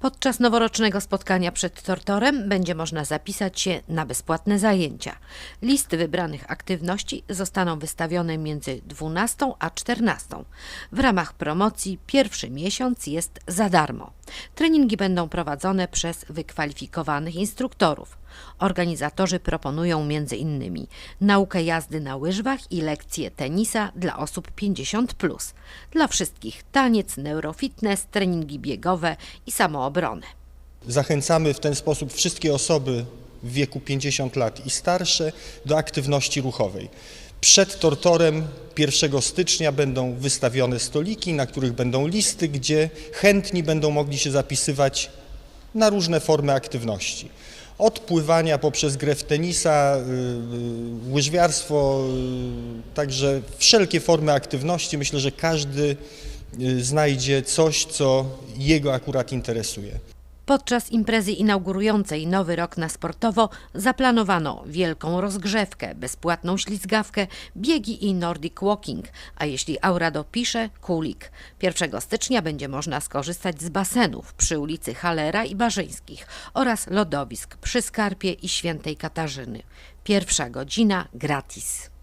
Podczas noworocznego spotkania przed Tortorem będzie można zapisać się na bezpłatne zajęcia. Listy wybranych aktywności zostaną wystawione między 12 a 14. W ramach promocji pierwszy miesiąc jest za darmo. Treningi będą prowadzone przez wykwalifikowanych instruktorów. Organizatorzy proponują m.in. naukę jazdy na łyżwach i lekcje tenisa dla osób 50+. Dla wszystkich taniec, neurofitness, treningi biegowe i samoobronę. Zachęcamy w ten sposób wszystkie osoby w wieku 50 lat i starsze do aktywności ruchowej. Przed tortorem 1 stycznia będą wystawione stoliki, na których będą listy, gdzie chętni będą mogli się zapisywać na różne formy aktywności. Od pływania poprzez grę w tenisa, yy, łyżwiarstwo, yy, także wszelkie formy aktywności. Myślę, że każdy znajdzie coś, co jego akurat interesuje. Podczas imprezy inaugurującej nowy rok na sportowo zaplanowano wielką rozgrzewkę, bezpłatną ślizgawkę, biegi i Nordic Walking, a jeśli aura dopisze, kulik. 1 stycznia będzie można skorzystać z basenów przy ulicy Halera i Barzyńskich oraz lodowisk przy Skarpie i Świętej Katarzyny. Pierwsza godzina gratis.